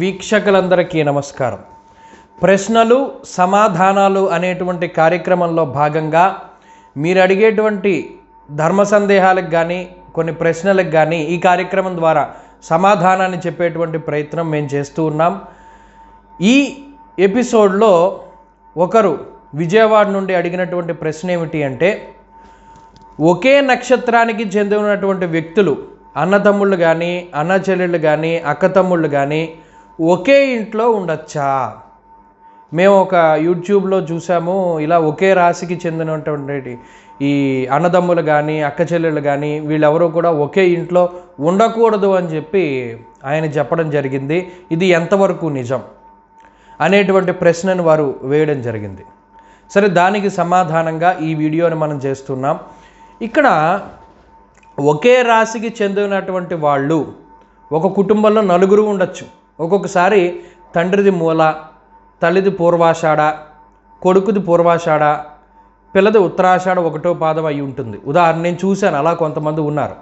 వీక్షకులందరికీ నమస్కారం. ప్రశ్నలు సమాధానాలు అనేటువంటి కార్యక్రమంలో భాగంగా మీరు అడిగేటువంటి ధర్మ సందేహాలకు కానీ కొన్ని ప్రశ్నలకు కానీ ఈ కార్యక్రమం ద్వారా సమాధానాన్ని చెప్పేటువంటి ప్రయత్నం మేము చేస్తూ ఉన్నాం. ఈ ఎపిసోడ్లో ఒకరు విజయవాడ నుండి అడిగినటువంటి ప్రశ్న ఏమిటి అంటే ఒకే నక్షత్రానికి చెందినటువంటి వ్యక్తులు అన్నతమ్ముళ్ళు కానీ అన్న చెల్లెళ్ళు కానీ అక్కతమ్ముళ్ళు కానీ ఒకే ఇంట్లో ఉండొచ్చా? మేము ఒక యూట్యూబ్లో చూసాము ఇలా ఒకే రాశికి చెందినటువంటి ఈ అన్నదమ్ములు కానీ అక్క చెల్లెళ్ళు కానీ వీళ్ళెవరూ కూడా ఒకే ఇంట్లో ఉండకూడదు అని చెప్పి ఆయన చెప్పడం జరిగింది. ఇది ఎంతవరకు నిజం? అనేటువంటి ప్రశ్నను వారు వేయడం జరిగింది. సరే దానికి సమాధానంగా ఈ వీడియోని మనం చేస్తున్నాం. ఇక్కడ ఒకే రాశికి చెందినటువంటి వాళ్ళు ఒక కుటుంబంలో నలుగురు ఉండొచ్చు. ఒక్కొక్కసారి తండ్రిది మూల తల్లిది పూర్వాషాఢ కొడుకుది పూర్వాషాఢ పిల్లది ఉత్తరాషాఢ ఒకటో పాదం అయి ఉంటుంది. ఉదాహరణ నేను చూశాను అలా కొంతమంది ఉన్నారు.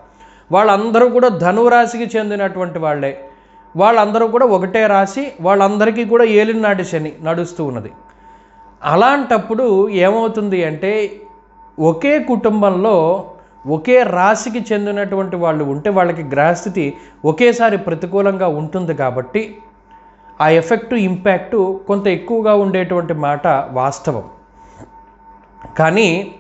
వాళ్ళందరూ కూడా ధనురాశికి చెందినటువంటి వాళ్ళే. వాళ్ళందరూ కూడా ఒకటే రాశి వాళ్ళందరికీ కూడా ఏలినాటి శని నడుస్తూ ఉన్నది. అలాంటప్పుడు ఏమవుతుంది అంటే ఒకే కుటుంబంలో ఒకే రాశికి చెందినటువంటి వాళ్ళు ఉంటే వాళ్ళకి గ్రహస్థితి ఒకేసారి ప్రతికూలంగా ఉంటుంది కాబట్టి ఆ ఎఫెక్టు ఇంపాక్టు కొంత ఎక్కువగా ఉండేటువంటి మాట వాస్తవం. కానీ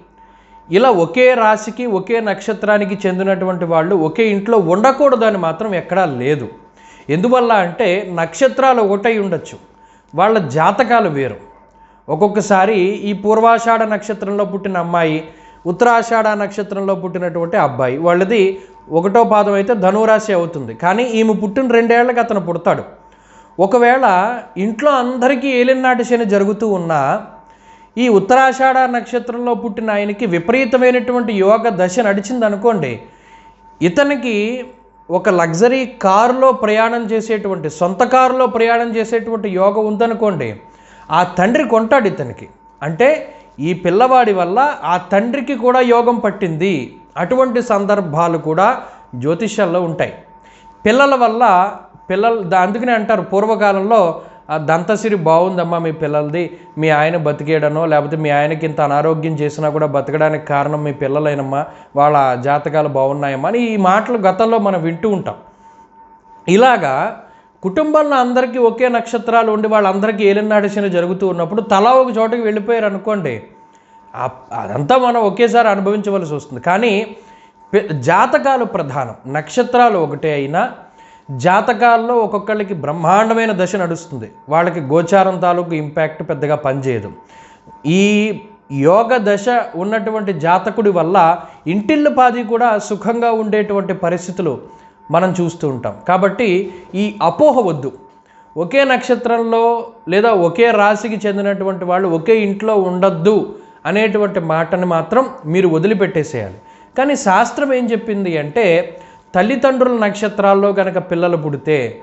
ఇలా ఒకే రాశికి ఒకే నక్షత్రానికి చెందినటువంటి వాళ్ళు ఒకే ఇంట్లో ఉండకూడదు అని మాత్రం ఎక్కడా లేదు. ఎందువల్ల అంటే నక్షత్రాలు ఒకటై ఉండొచ్చు. వాళ్ళ జాతకాలు వేరు. ఒక్కొక్కసారి ఈ పూర్వాషాఢ నక్షత్రంలో పుట్టిన అమ్మాయి ఉత్తరాషాఢ నక్షత్రంలో పుట్టినటువంటి అబ్బాయి. వాళ్ళది ఒకటో పాదం అయితే ధనురాశి అవుతుంది. కానీ ఈమె పుట్టిన రెండేళ్ళకు అతను పుడతాడు. ఒకవేళ ఇంట్లో అందరికీ ఏలినాటి శని జరుగుతూ ఉన్నా ఈ ఉత్తరాషాఢ నక్షత్రంలో పుట్టిన ఆయనకి విపరీతమైనటువంటి యోగ దశ నడిచింది అనుకోండి ఇతనికి ఒక లగ్జరీ కారులో ప్రయాణం చేసేటువంటి సొంత కారులో ప్రయాణం చేసేటువంటి యోగం ఉందనుకోండి ఆ తండ్రి కొంటాడు ఇతనికి. అంటే ఈ పిల్లవాడి వల్ల ఆ తండ్రికి కూడా యోగం పట్టింది. అటువంటి సందర్భాలు కూడా జ్యోతిష్యాల్లో ఉంటాయి. పిల్లల వల్ల పిల్లలు దా- అందుకనే అంటారు పూర్వకాలంలో దంతసిరి బాగుందమ్మా మీ పిల్లలది. మీ ఆయన బతికేయడనో లేకపోతే మీ ఆయనకి ఇంత అనారోగ్యం చేసినా కూడా బతకడానికి కారణం మీ పిల్లలైనమ్మా. వాళ్ళ జాతకాలు బాగున్నాయమ్మా అని ఈ మాటలు గతంలో మనం వింటూ ఉంటాం. ఇలాగా కుటుంబంలో అందరికీ ఒకే నక్షత్రాలు ఉండి వాళ్ళందరికీ ఏలినాటి శని జరుగుతూ ఉన్నప్పుడు తలా ఒక చోటకి వెళ్ళిపోయారు అనుకోండి అదంతా మనం ఒకేసారి అనుభవించవలసి వస్తుంది. కానీ జాతకాలు ప్రధానం. నక్షత్రాలు ఒకటే అయినా జాతకాల్లో ఒక్కొక్కళ్ళకి బ్రహ్మాండమైన దశ నడుస్తుంది. వాళ్ళకి గోచారం తాలూకు ఇంపాక్ట్ పెద్దగా పనిచేయదు. ఈ యోగ దశ ఉన్నటువంటి జాతకుడి వల్ల ఇంటిల్లు పాది కూడా సుఖంగా ఉండేటువంటి పరిస్థితులు మనం చూస్తూ ఉంటాం. కాబట్టి ఈ అపోహ వద్దు. ఒకే నక్షత్రంలో లేదా ఒకే రాశికి చెందినటువంటి వాళ్ళు ఒకే ఇంట్లో ఉండొద్దు అనేటువంటి మాటని మాత్రం మీరు వదిలిపెట్టేసేయాలి. కానీ శాస్త్రం ఏం చెప్పింది అంటే తల్లిదండ్రుల నక్షత్రాల్లో కనుక పిల్లలు పుడితే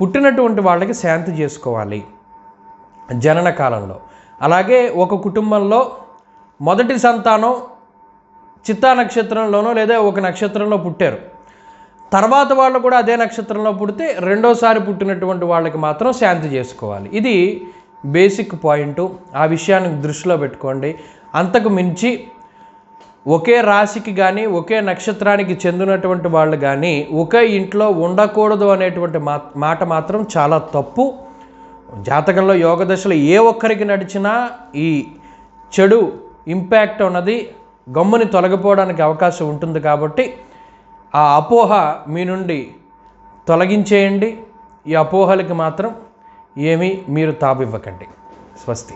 పుట్టినటువంటి వాళ్ళకి శాంతి చేసుకోవాలి జనన కాలంలో. అలాగే ఒక కుటుంబంలో మొదటి సంతానం చిత్తా నక్షత్రంలోనో లేదా ఒక నక్షత్రంలో పుట్టారు. తర్వాత వాళ్ళు కూడా అదే నక్షత్రంలో పుడితే రెండోసారి పుట్టినటువంటి వాళ్ళకి మాత్రం శాంతి చేసుకోవాలి. ఇది బేసిక్ పాయింట్. ఆ విషయాన్ని దృష్టిలో పెట్టుకోండి. అంతకు మించి ఒకే రాశికి కానీ ఒకే నక్షత్రానికి చెందినటువంటి వాళ్ళు కానీ ఒకే ఇంట్లో ఉండకూడదు అనేటువంటి మా మాట మాత్రం చాలా తప్పు. జాతకంలో యోగ దశలో ఏ ఒక్కరికి నడిచినా ఈ చెడు ఇంపాక్ట్ ఉన్నది గమ్ముని తొలగిపోవడానికి అవకాశం ఉంటుంది కాబట్టి ఆ అపోహ మీ నుండి తొలగించేయండి. ఈ అపోహలకి మాత్రం ఏమీ మీరు తాపివ్వకండి స్వస్తి.